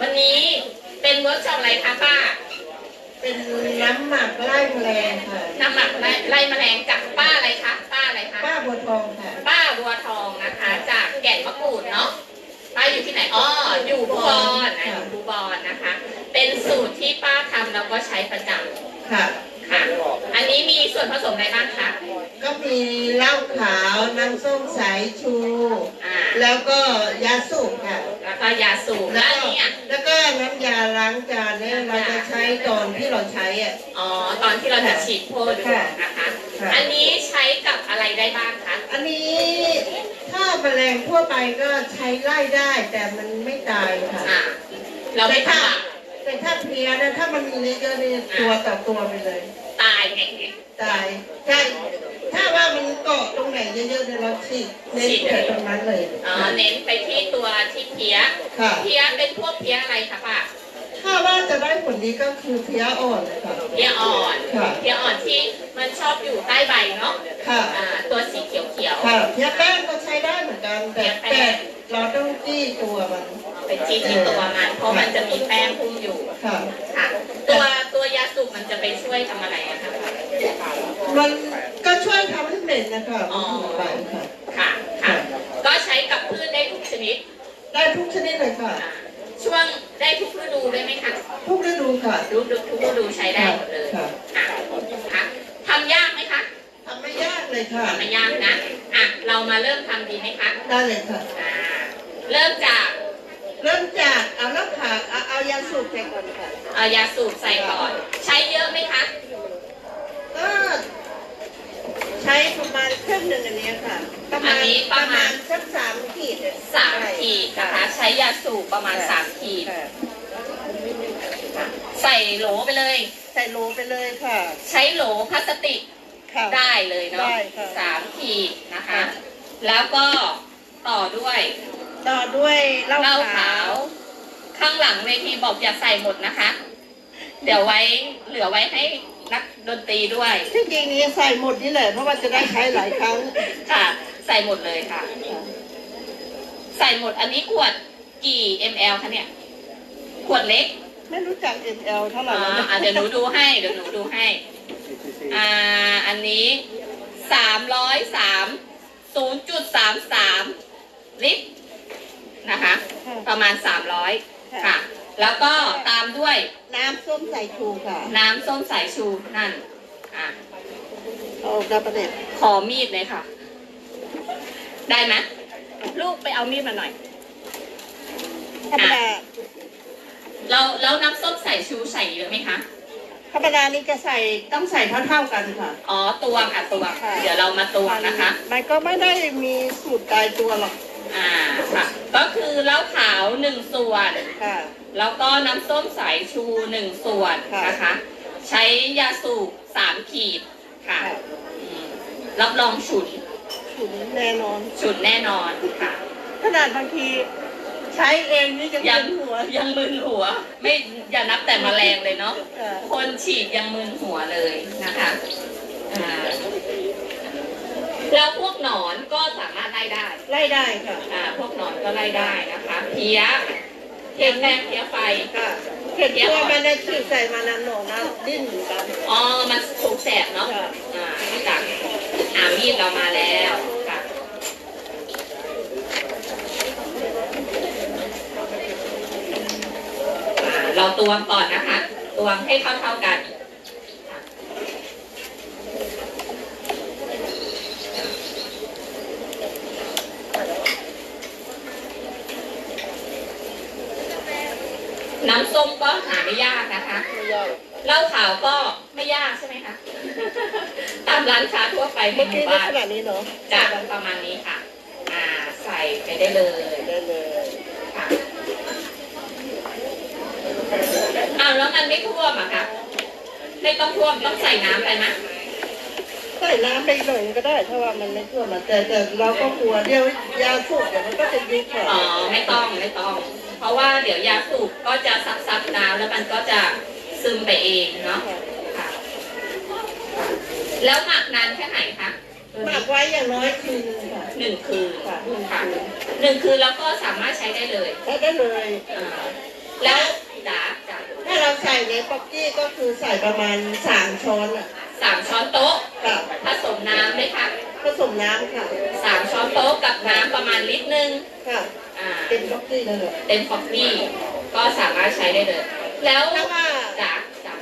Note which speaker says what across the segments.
Speaker 1: วันนี้เป็นเวิร์กช็อปอะไรคะป้า
Speaker 2: เป็นน้ำหมักไล่แมลงค่ะ
Speaker 1: น้ำหมักไล่ไล่แมลงจากป้าอะไรคะป้าอะไรคะ
Speaker 2: ป้าบัวทองค่ะ
Speaker 1: ป้าบัวทองนะคะ จากแก่นมะกรูดเนาะ ป้าอยู่ที่ไหนอ๋ออยู่ภูบอนนะอยู่ภูบอนนะคะ เป็นสูตรที่ป้าทำแล้วก็ใช้ประจ
Speaker 2: ค่ะำ
Speaker 1: ค่ะ อันนี้มีส่วนผสมอะไรบ้างคะ
Speaker 2: ก็มีเหล้าขาว น้ำส้มสายชู
Speaker 1: อ่า
Speaker 2: แล้วก็ยาสูบค่ะ
Speaker 1: แล้วก็ยาสูบ
Speaker 2: แล้
Speaker 1: แล้ว
Speaker 2: ว
Speaker 1: อัน
Speaker 2: ก็
Speaker 1: นี้อะ
Speaker 2: แล้วก็น้ำยาล้างจานเนี่ยเราจะใช้ตอนที่เราใช้อะ
Speaker 1: อ๋อตอนที่เราจะฉีดพ่น
Speaker 2: ค่ะ
Speaker 1: นะคะ
Speaker 2: ค่ะ
Speaker 1: อันนี้ใช้กับอะไรได้บ้างคะ
Speaker 2: อันนี้ถ้าแมลงทั่วไปก็ใช้ไล่ได้แต่มันไม่ตายค่ะ
Speaker 1: อ่าเราไม่ทำอะ
Speaker 2: แต่ถ้าเพลียนะถ้ามันมีเยอะๆนี่ตัวต่อตัวไปเลย
Speaker 1: ตายไงไง
Speaker 2: ตายใช่ถ้าว่ามันเกาะตรงไหนเยอะๆเนี่ยเราฉีดเน้นแค่ตรงนั้นเลย
Speaker 1: อ๋อเน้นไปที่ตัวที่เพี้ย
Speaker 2: ค่ะ
Speaker 1: เพี้ยเป็นพวกเพี้ยอะไรคะป้า
Speaker 2: ถ้าว่าจะได้ผลดีก็คือเพลียอ่อนค่ะ
Speaker 1: เพี้ยอ่อน
Speaker 2: ค่ะ
Speaker 1: เพี้ยอ่อนที่มันชอบอยู่ใต้ใบเนาะ
Speaker 2: ค่ะ
Speaker 1: อ่าตัวสีเขียวเขียวๆ
Speaker 2: ค่ะเพลียแป้งก็ใช้ได้เหมือนกันแต่
Speaker 1: เพลียแป้
Speaker 2: แต่
Speaker 1: ง
Speaker 2: เราต้องจี้ตัวมัน
Speaker 1: เอา ไปจิ้มที่ตัวมัน เพราะมันจะมีแป้งพุ่มอยู่
Speaker 2: ค่ะ
Speaker 1: ค่ะ ตัวตัวยาสูบมันจะไปช่วยทำอะไรอะคะ
Speaker 2: มันก็ช่วยทำให้เหม็นนะคะ
Speaker 1: อ๋อ
Speaker 2: มันไปค่ะ
Speaker 1: ค่ะค่ะ ก็ใช้กับพืชได้ทุกชนิด
Speaker 2: ได้ทุกชนิดเลยค่ะ
Speaker 1: อ่าช่วงได้ทุกฤดูได้ไหมคะ
Speaker 2: ทุกฤดูค่ะ
Speaker 1: ฤดูทุกฤดูใช้ได้หมดเลย
Speaker 2: ค่ะ
Speaker 1: ค่ะค่ะทำยากไหมคะ
Speaker 2: ทำไม่ยากเลยค่ะ
Speaker 1: ทำไม่ยากนะอะเรามาเริ่มทำดีไหมคะ
Speaker 2: ได้เลยค่ะ
Speaker 1: อ่าเริ่มจาก
Speaker 2: เริ่มจากเอาแล้วค่ะเอาเอายาสูบใส่ก่อนค่ะ
Speaker 1: เอายาสูบใส่ก่อน ใช้เยอะไหมคะ
Speaker 2: ก็ใช้ประมาณครึ่งหนึ่งอันเนี้ยค่ะ ประมา
Speaker 1: อั
Speaker 2: ณ
Speaker 1: นนี้ประมาณ
Speaker 2: สักสามขีดอะ
Speaker 1: สามขีดนะคะ ใช้ยาสูบประมาณสามขีด
Speaker 2: ค่ะ
Speaker 1: ใส่โหลไปเลย
Speaker 2: ใส่โหลไปเลยค่ะ
Speaker 1: ใช้โหลพลาสติก
Speaker 2: ค่ะ
Speaker 1: ได้เลยเนาะ
Speaker 2: ได้ค่ะ
Speaker 1: สามขีดนะคะ
Speaker 2: ค่ะ
Speaker 1: แล้วก็ต่อด้วย
Speaker 2: ต่อด้วยเหล้า
Speaker 1: เหล้า
Speaker 2: ขา
Speaker 1: ขาว ว ข้างหลังเวทีบอกอย่าใส่หมดนะคะ เดี๋ยวไว้เหลือไว้ให้นักดนตรีด้วย
Speaker 2: ที่จริงนี้ใส่หมดนี่แหละเพราะว่าจะได้ใช้หลายครั้ง
Speaker 1: ค่ะ ใส่หมดเลยค่ะ ใส่หมดอันนี้ขวดกี่ ml คะเนี่ย ขวดเล็ก
Speaker 2: ไม่รู้จัก ML เท่าไหร่
Speaker 1: อ่า
Speaker 2: แล้วนะ
Speaker 1: อะเดี๋ยวหนูดูให้ เดี๋ยวหนูดูให้ อ่า อันนี้สามร้อยสามศูนย์จุดสามสามลิตร นะคะ ประมาณสามร้อยค่ะ แล้วก็ตามด้วย
Speaker 2: น้ำส้มสายชูค่ะ
Speaker 1: น้ำส้มสายชูนั่นอะ
Speaker 2: เอาดาประเด็ด
Speaker 1: ขอมีดเลยค่ะ ได้ไหมลูกไปเอามีดมาหน่อย
Speaker 2: ธรรมดา
Speaker 1: เราแล้วน้ำส้มสายชูใส่เยอะไหมคะ
Speaker 2: ธรรมดานี่จะใส่ต้องใส่เท่าๆกันค่ะ
Speaker 1: อ๋อตวงค่ะตวง
Speaker 2: ค่ะ
Speaker 1: เดี๋ยวเรามาตวงนะคะ
Speaker 2: มันก็ไม่ได้มีสูตรตายตัวหรอก
Speaker 1: อ่าค่ะ ก็คือเหล้าขาวหนึ่งส่วน
Speaker 2: ค่ะ
Speaker 1: แล้วก็น้ำส้มสายชูหนึ่งส่วน
Speaker 2: ค่ะ
Speaker 1: นะคะ ใช้ยาสูบสามขีดค่ะ
Speaker 2: ค่ะ
Speaker 1: อืมรับรองฉุน
Speaker 2: ฉุนแน่นอน
Speaker 1: ฉุนแน่นอนค่ะ
Speaker 2: ขนาดบางที ใช้เองนี่ยัง
Speaker 1: ยั
Speaker 2: มึ
Speaker 1: ง
Speaker 2: นหัว
Speaker 1: ยังมึนหัว ไม่อย่านับแต่แมลงเลยเนาะ
Speaker 2: ค่ะ
Speaker 1: คนฉีดยังมึนหัวเลยนะคะอ่า แล้วพวกหนอนก็สามารถไล่ได้
Speaker 2: ไล่ได้ค่ะ
Speaker 1: อ่าพวกหนอนก็ไล่ได้นะคะเพี้ยเพี้ยแป้งเพี้ยไฟ
Speaker 2: ค่ะเห็นตัวมันได้ฉีดใส่มานานหนองนะดิ้นอยู่กัน
Speaker 1: อ๋อ มันถูกแสบเนาะ
Speaker 2: ค่ะ
Speaker 1: อ่าจ้ะอ่ามีดเรามาแล้วค่ะ อ่า เราตวงก่อนนะคะ ตวงให้เท่าๆกัน น้ำส้มก็หาไม่ยากนะคะ
Speaker 2: ไม่ยาก
Speaker 1: เหล้าขาวก็ไม่ยากใช่ไหมคะ ตามร้านค้าทั่วไปใน
Speaker 2: เมื่อ
Speaker 1: ห
Speaker 2: กี้
Speaker 1: มู่
Speaker 2: ใน
Speaker 1: บ้าน
Speaker 2: ขนาดนี้เนาะ
Speaker 1: จะประมาณนี้ค่ะ อ่าใส่ไปได้เลย
Speaker 2: ได้เลย
Speaker 1: ค่ะอ้าวแล้วมันไม่ท่วมอะคะไม่ต้องท่วมต้องใส่น้ำไปไหม
Speaker 2: ใส่น้ำไปหน่อยก็ได้ ถ้าว่ามันไม่ท่วมอะแต่แต่เราก็กลัวเดี๋ยวยาสูบเดี๋ยวมันก็จะยุบค่ะ
Speaker 1: อ๋อไม่ต้องไม่ต้อง เพราะว่าเดี๋ยวยาสูบก็จะซับซับน้ำแล้วมันก็จะซึมไปเองเนาะค่ะ แล้วหมักนานแค่ไหนคะตัว
Speaker 2: หมั
Speaker 1: นี้
Speaker 2: กไว้อย่างน้อยคืนนึงค่ะ
Speaker 1: หนึ่งคืน
Speaker 2: ค่ะหนึ่ง
Speaker 1: ค่ะ
Speaker 2: คืน
Speaker 1: หนึ่งคืนแล้วก็สามารถใช้ได้เลย
Speaker 2: ใช้ได้เลย
Speaker 1: อ่าแล้ว
Speaker 2: ในป๊อกกี้ก็คือใส่ประมาณสามช้อนอะ
Speaker 1: สามช้อนโต๊ะ
Speaker 2: ค่ะ
Speaker 1: ผสมน้ำไหมคะ
Speaker 2: ผสมน้ำค่ะ
Speaker 1: สามช้อนโต๊ะกับน้ำประมาณลิตรนึง
Speaker 2: ค่ะ
Speaker 1: อ่า
Speaker 2: เป็นป๊อกกี้นั่นแหละ
Speaker 1: เต็มฟอกกี้ก็สามารถใช้ได้เลย แล้ว
Speaker 2: ถ้าว่า
Speaker 1: จ้ะจ้ะ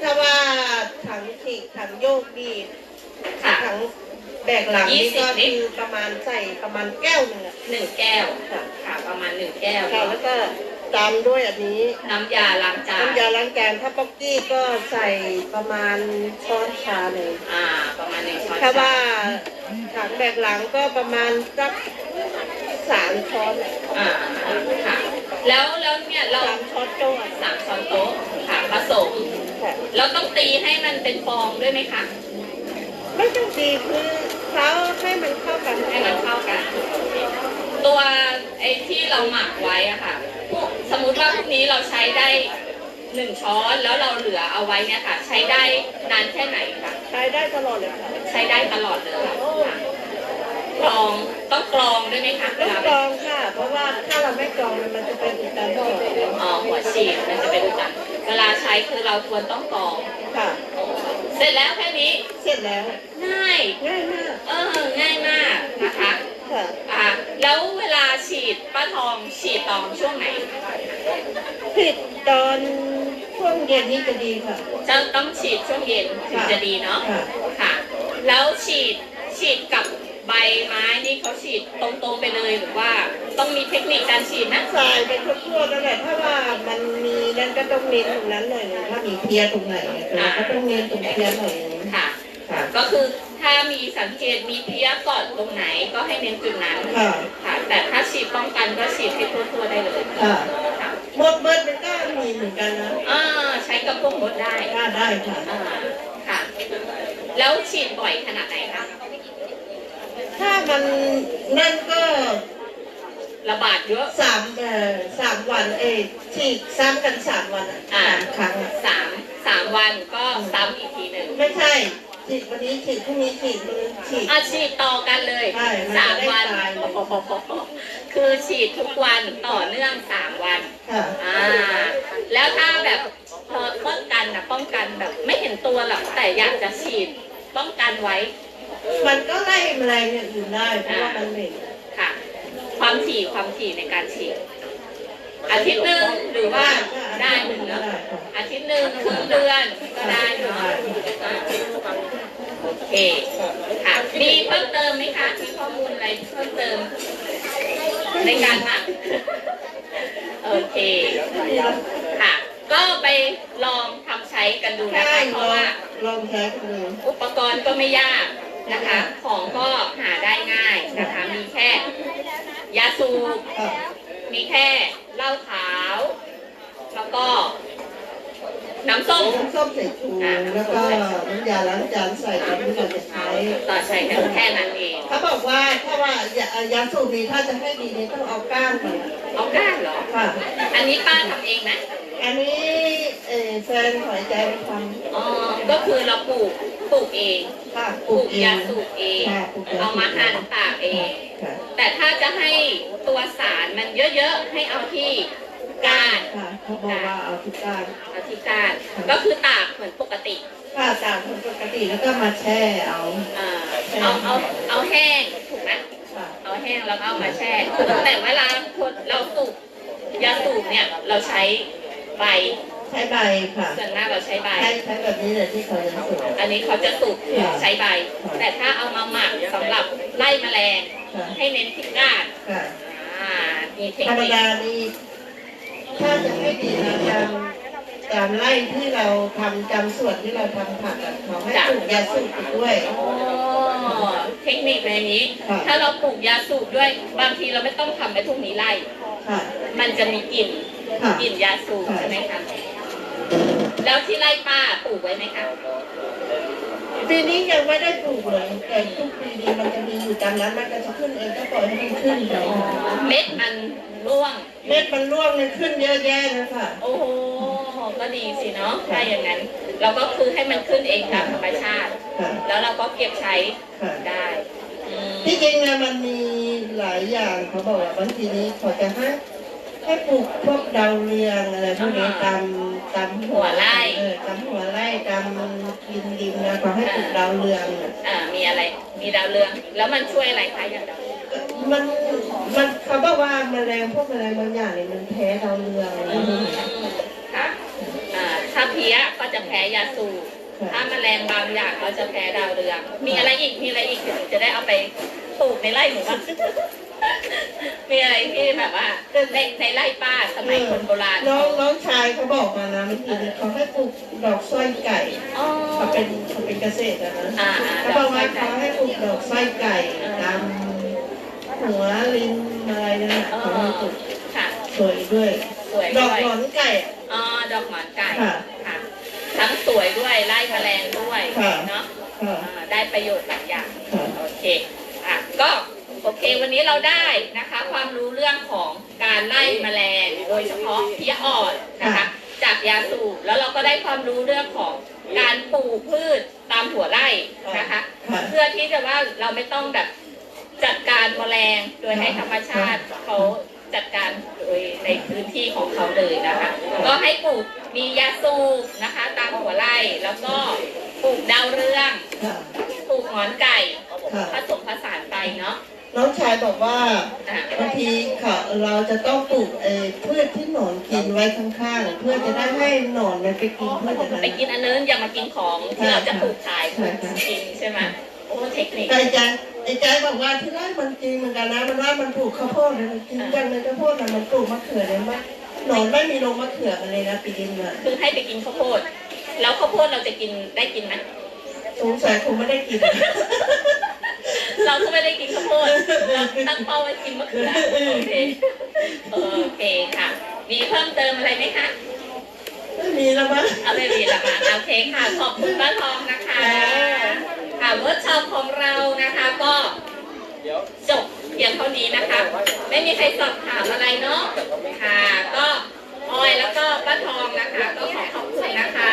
Speaker 2: ถ้าว่าถังฉีกถังโยกดี
Speaker 1: ค่ะ
Speaker 2: ถังแบกหลังนี่ก็
Speaker 1: 20ลิ
Speaker 2: คื
Speaker 1: ตร
Speaker 2: อประมาณใส่ประมาณแก้วหนึงอะ
Speaker 1: หนึ่งแก้ว
Speaker 2: ค่ะ
Speaker 1: ค่ะประมาณหนึ่งแก้ว
Speaker 2: ค่ะแล้วก็ ตามด้วยอันนี้
Speaker 1: น้ำยาล้างจาน
Speaker 2: น้ำยาล้างจานถ้าป๊อกกี้ก็ใส่ประมาณช้อนชาหนึ่ง
Speaker 1: อ่า ประมาณหนึ่งช้อน
Speaker 2: ถ้าว่า
Speaker 1: ช
Speaker 2: ถังแบกหลังก็ประมาณสักสามช้อนอะ
Speaker 1: อ่าค่ะแล้วแล้วเนี่ยเรา
Speaker 2: สามช้อนโต๊ะ
Speaker 1: สามช้อนโต๊ะค่ะผสม
Speaker 2: ค่ะ
Speaker 1: เราต้องตีให้มันเป็นฟองด้วยไหมคะ
Speaker 2: ไม่ต้องดีคือเขาให้มันเข้ากัน
Speaker 1: ให้มันเข้ากัน ตัวไอ้ที่เราหมักไว้อะค่ะพวก สมมุติว่าพรุ่งนี้เราใช้ได้หนึ่งช้อนแล้วเราเหลือเอาไว้เนี่ยค่ะ ใช้ได้นานแค่ไหนคะ
Speaker 2: ใช้ได้ตลอดเลยค่ะ
Speaker 1: ใช้ได้ตลอดเลยค่ะกรองต้องกรองด้วยไหมคะเว
Speaker 2: ต้อง
Speaker 1: ลาก
Speaker 2: รองค่ะ เพราะว่าถ้าเราไม่กรองมันจะเป็นอุดตันบ่อ
Speaker 1: อ๋อหัวฉีดมันจะเป็นอุดตันเวลาใช้คือเราควรต้องกรอง
Speaker 2: ค่ะ
Speaker 1: เสร็จแล้วแค่นี้
Speaker 2: เสร็จแล้ว
Speaker 1: ง่าย
Speaker 2: ง่ายมาก
Speaker 1: เออง่ายมากนะคะ
Speaker 2: ค่ะ
Speaker 1: อ่าแล้วเวลาฉีดป้าทองฉีดตอนช่วงไหน
Speaker 2: ผิดตอนช่วงเย็นนี่จะดีค่ะ
Speaker 1: จะต้องฉีดช่วงเย็นถึงจะดีเนาะ
Speaker 2: ค่ะ
Speaker 1: ค่ะ แล้วฉีดฉีดกับใบไม้นี่เขาฉีดตรงๆไปเลยหรือว่าต้องมีเทคนิคการฉีดนะ
Speaker 2: ใส่ไปทั่วๆนั่นแหละถ้าว่ามันมีนั่นก็ต้องเน้นตรงนั้นหน่อยหนึงถ้ามีเพลียตรงไหนเราก็ต้องเน้นตรงเพลียหน่อยหนึง
Speaker 1: ค่ะ
Speaker 2: ค่ะ
Speaker 1: ก็คือ ถ้ามีสังเกตมีเพี้ยเกาะตรงไหนก็ให้เน้นจุดนั้น
Speaker 2: ค่ะ
Speaker 1: ค่ะ แต่ถ้าฉีดป้องกันก็ฉีดให้ทั่วๆได้เลย
Speaker 2: ค่ะ
Speaker 1: ค่ะ
Speaker 2: หมดเบิดมันก็มีเหมือนกันนะ
Speaker 1: อ่าใช้กับพวกมดได้
Speaker 2: ถ้าได้ค่ะ
Speaker 1: อ่าค่ะ แล้วฉีดบ่อยขนาดไหนคะ
Speaker 2: ถ้ามันนั่นก็
Speaker 1: ระบาดเยอะ
Speaker 2: สามเอ่อสามวันเอยฉีดซ้ำกันสามวันอะ
Speaker 1: อ่า
Speaker 2: สามครั้งอะ
Speaker 1: สามสามวันก็ซ้ำอีกทีหนึ่ง
Speaker 2: ไม่ใช่ ฉีดวันนี้ฉีดพรุ่งนี้ฉีดมือฉีด
Speaker 1: อาฉีดต่อกันเลย
Speaker 2: ใช่มัน
Speaker 1: สา
Speaker 2: จะ
Speaker 1: ม
Speaker 2: ได้
Speaker 1: วัน
Speaker 2: ตาย
Speaker 1: คือฉีดทุกวันต่อเนื่องสามวัน
Speaker 2: ค่ะ
Speaker 1: อ่า แล้วถ้าแบบเอ่อป้องกันนะป้องกันแบบไม่เห็นตัวหรอกแต่อยากจะฉีดป้องกันไว้
Speaker 2: มันก็ไล่แมลงอย่างอื่นได้เพราะว่ามันเหม็น
Speaker 1: ค่ะ ความถี่ความถี่ในการฉีดอาทิตย์หนึ่งหรือว่า ได้หนึ่งเนาะ
Speaker 2: ได้ค่ะ
Speaker 1: อาทิตย์หนึ่งครึ่งเดือนก็ได้เนาะอ่าโอเคค่ะมีเพิ่มเติมไหมคะมีข้อมูลอะไรเพิ่มเติม ในการหมักโอเคค่ะ ก็ไปลองทำใช้กันดูนะ
Speaker 2: ใช่
Speaker 1: คะเพ
Speaker 2: ล
Speaker 1: ราะ
Speaker 2: อง
Speaker 1: ว่า
Speaker 2: ลองใช้กันดู
Speaker 1: อุปกรณ์ก็ไม่ยากนะคะ ของก็หาได้ง่ายนะคะ มีแค่ ยาสูบ
Speaker 2: ค่ะ
Speaker 1: มีแค่เหล้าขาว แล้วก็ น้ำส้ม
Speaker 2: น้ำส้มใส่ชูแล้วก็น้ำยาล้างจานใส่ตอนที่เราจะใช้
Speaker 1: ต่อใช้กันแค่นั้นเอง
Speaker 2: เขาบอกว่าถ้าว่ายายาสูบนี้ถ้าจะให้ดีนี่ต้องเอาก้านมา
Speaker 1: เอาก้านเหรอ
Speaker 2: ค่ะ
Speaker 1: อันนี้ป้าทำเองไหม
Speaker 2: อันนี้เอ่อแฟนหอยใจไปท
Speaker 1: อ๋อ ก็คือเราปลูก ปลูกเองำ
Speaker 2: ค่ะ
Speaker 1: ปลูกยาสูบเอง
Speaker 2: ค่ะปลูกย
Speaker 1: เอามาหั่นตากเอง
Speaker 2: ค่ะ
Speaker 1: แต่ถ้าจะให้ตัวสารมันเยอะๆ ให้เอาที่ ก้าน
Speaker 2: ค่ะเขาบอกว่าเอาที่ก้าน
Speaker 1: เอาที่ก้านก็คือตากเหมือนปกติ
Speaker 2: ค่ะตามคนปกติแล้วก็มาแช่เอา
Speaker 1: อ่าเอาเอาเอาแห้งถูกไหม
Speaker 2: ค่ะ
Speaker 1: เอาแห้งแล้วก็เอามาแช่แต่เวลาคนเราสูบยาสูบเนี่ยเราใช้ใบ
Speaker 2: ใช้ใบค่ะ
Speaker 1: ส่วนมากเราใช้ใบ
Speaker 2: ใช้ใช้แบบนี้เลยที่เขายังสูบ
Speaker 1: อันนี้เขาจะสูบใช้ใบ แต่ถ้าเอามาหมักสำหรับไล่แมลง
Speaker 2: ค่ะ
Speaker 1: ให้เน้นที่ก้าน
Speaker 2: ค่ะ
Speaker 1: อ่ามีเทค
Speaker 2: ธรรม
Speaker 1: นิค
Speaker 2: ดานี่ ถ้าจะให้ดีนะตามตามไร่ที่เราทำจำส่วนที่เราทำผักอะเขาให้ปลูกยาสูบอีกด้วย
Speaker 1: อ๋อเทคนิคในนี้
Speaker 2: ค่ะ
Speaker 1: ถ้าเราปลูกยาสูบด้วย บางทีเราไม่ต้องทำไปทุกนี้ไล่
Speaker 2: ค่ะ
Speaker 1: มันจะมีกลิ่น
Speaker 2: ค่ะ
Speaker 1: กลิ่นยาสูบใช่ไหมคะ แล้วที่ไร่ป้าปลูกไว้ไหมคะ
Speaker 2: ปีนี้ยังไม่ได้ปลูกเลยแต่ทุกปีนี้มันจะมีอยู่ตามนั้นมันก็จะขึ้นเองก็ปล่อยให้มันขึ้นไป
Speaker 1: เม็ดมันร่วง
Speaker 2: เม็ดมันร่วงมันขึ้นเยอะแยะเลยค่ะ
Speaker 1: โอ้โหก็ดีสิเนาะถ้าอย่างนั้น เราก็คือให้มันขึ้นเองตามธรรมชาติ
Speaker 2: ค่ะ
Speaker 1: แล้วเราก็เก็บใช้
Speaker 2: ค่ะ
Speaker 1: ได้อืม
Speaker 2: ที่จริงนะมันมีหลายอย่างเขาบอกว่าบางทีนี้เขาจะให้ให้ปลูกพวกดาวเรืองอะไรพวกนี้ตามตามหัวไร่เออตามหัวไร่ตามกินดินนะเขาให้ปลูกดาวเรืองน่ะ
Speaker 1: อ่ามีอะไร มีดาวเรือง แล้วมันช่วยอะไรคะอย่างดาวเรือง
Speaker 2: มันมันเขาบอกว่าแมลงพวกแมลงบางอย่างเนี่ยมันแพ้ดาวเรืองอื
Speaker 1: มค่ะอ่าถ้าเพี้ยก็จะแพ้ยาสูบถ้าแมลงบางอย่างก็จะแพ้ดาวเรือง มีอะไรอีก มีอะไรอีกเดี๋ยวหนูจะได้เอาไปปลูกในไร่หนูบ้าง มีอะไรที่แบบว่าในในไร่ป้าสมัยคนโบราณ
Speaker 2: น้องน้องชายเขาบอกมานะเมื่อกี้เนี่ยเขาให้ปลูกดอกสร้อยไก่
Speaker 1: อ๋อ
Speaker 2: เขาเป็นเขาเป็นเกษตรอะนะ
Speaker 1: อ่าอ่า
Speaker 2: เขาบอกว่าเขาให้ปลูกดอกสร้อยไก่ตามหัวลินอะไรนั่นน่ะเขาให้ปลูก
Speaker 1: ค่ะ
Speaker 2: สวยด้วย
Speaker 1: สวย
Speaker 2: ด
Speaker 1: ด้
Speaker 2: อก
Speaker 1: วย
Speaker 2: หงอนไก่อะ
Speaker 1: อ๋อดอกหมอนไก่
Speaker 2: ค่ะ
Speaker 1: ค่ะทั้งสวยด้วยไล่แมลงด้วย
Speaker 2: ค่ะ
Speaker 1: เนาะ
Speaker 2: ค่ะ
Speaker 1: อ่าได้ประโยชน์หลายอย่าง
Speaker 2: ค่ะ
Speaker 1: โอเคอะก็ โอเค วันนี้เราได้นะคะ ความรู้เรื่องของการไล่แมลงโดยเฉพาะเพี้ยอ่อนนะคะ จากยาสูบแล้วเราก็ได้ความรู้เรื่องของการปลูกพืชตามหัวไร่นะคะ เพื่อที่จะว่าเราไม่ต้องแบบจัดการแมลงโดยให้ธรรมชาติเขาจัดการโดยในพื้นที่ของเขาเลยนะคะ ก็ให้ปลูกมียาสูบนะคะ ตามหัวไร่แล้วก็ปลูกดาวเรืองปลูกหงอนไก่ผสมผสานไปเนาะ
Speaker 2: น้องชายบอกว่า
Speaker 1: อะ
Speaker 2: บางทีค่ะเราจะต้องปลูกเอ่อพืชที่หนอนกินไว้ข้างๆ เพื่อจะได้ให้หนอนมันไปกินพืชอย่างนั้น
Speaker 1: ไปกินอันนึงอย่ามากินของที่เราจะปลูกขาย
Speaker 2: ใช่ค่ะ
Speaker 1: กินใช่ไหมโอ้เทคนิค
Speaker 2: ไก่ใจไอ้ใจบอกว่าที่ไร่มันจริงเหมือนกันนะมันว่ามันปลูกข้าวโพดเลยมันจริงจังเลยข้าวโพดน่ะมันปลูกมะเขือเลยมั้ยหนอนไม่มีลงมะเขือกันเลยนะปีนี้น่ะ
Speaker 1: คือให้ไปกินข้าวโพด แล้วข้าวโพดเราจะกินได้กินไหม
Speaker 2: สงสัยคงไม่ได้กิน
Speaker 1: เราก็ไม่ได้กินข้าวโพดตั้งเป้าไว้กินเมื่อคืนโอเคโอเคค่ะ มีเพิ่มเติมอะไรไหมคะ
Speaker 2: ไม่มีแล้วมั้ง
Speaker 1: เอาไม่มีแล้วมั้งโอเคค่ะขอบคุณป้าทองนะคะ ค่ะเวิร์กช็อปของเรานะคะก็จบเพียงเท่านี้นะคะ ไม่มีใครสอบถามอะไรเนาะค่ะ ก็ออยแล้วก็ป้าทองนะคะ ก็ขอขอบคุณนะคะ